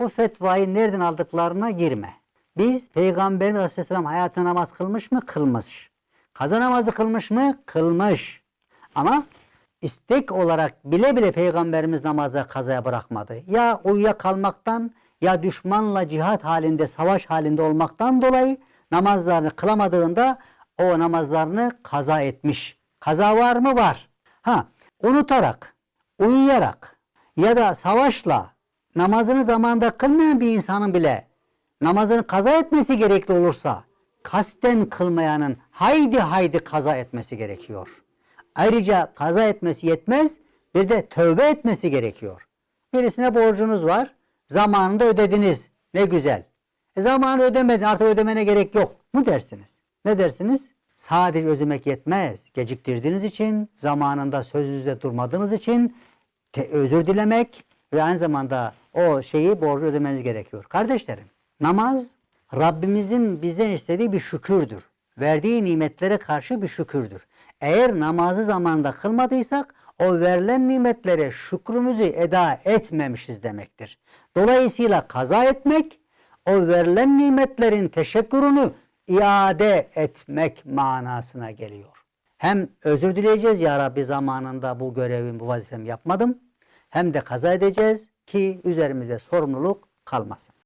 bu fetvayı nereden aldıklarına girme. Biz Peygamberimiz Aleyhisselam hayatı namaz kılmış mı? Kılmış. Kaza namazı kılmış mı? Kılmış. Ama istek olarak bile bile Peygamberimiz namazı kazaya bırakmadı. Ya uyuyakalmaktan ya düşmanla cihat halinde, savaş halinde olmaktan dolayı namazlarını kılamadığında o namazlarını kaza etmiş. Kaza var mı? Var. Ha, unutarak, uyuyarak ya da savaşla namazını zamanında kılmayan bir insanın bile namazını kaza etmesi gerekli olursa kasten kılmayanın haydi haydi kaza etmesi gerekiyor. Ayrıca kaza etmesi yetmez bir de tövbe etmesi gerekiyor. Birisine borcunuz var zamanında ödediniz ne güzel. E zamanı ödemedin artık ödemene gerek yok mu dersiniz? Ne dersiniz? Sadece ödemek yetmez. Geciktirdiğiniz için, zamanında sözünüzde durmadığınız için özür dilemek ve aynı zamanda o şeyi borcu ödemeniz gerekiyor. Kardeşlerim, namaz Rabbimizin bizden istediği bir şükürdür. Verdiği nimetlere karşı bir şükürdür. Eğer namazı zamanında kılmadıysak o verilen nimetlere şükrümüzü eda etmemişiz demektir. Dolayısıyla kaza etmek o verilen nimetlerin teşekkürünü iade etmek manasına geliyor. Hem özür dileyeceğiz ya Rabbi zamanında bu görevimi, bu vazifemi yapmadım. Hem de kaza edeceğiz ki üzerimize sorumluluk kalmasın.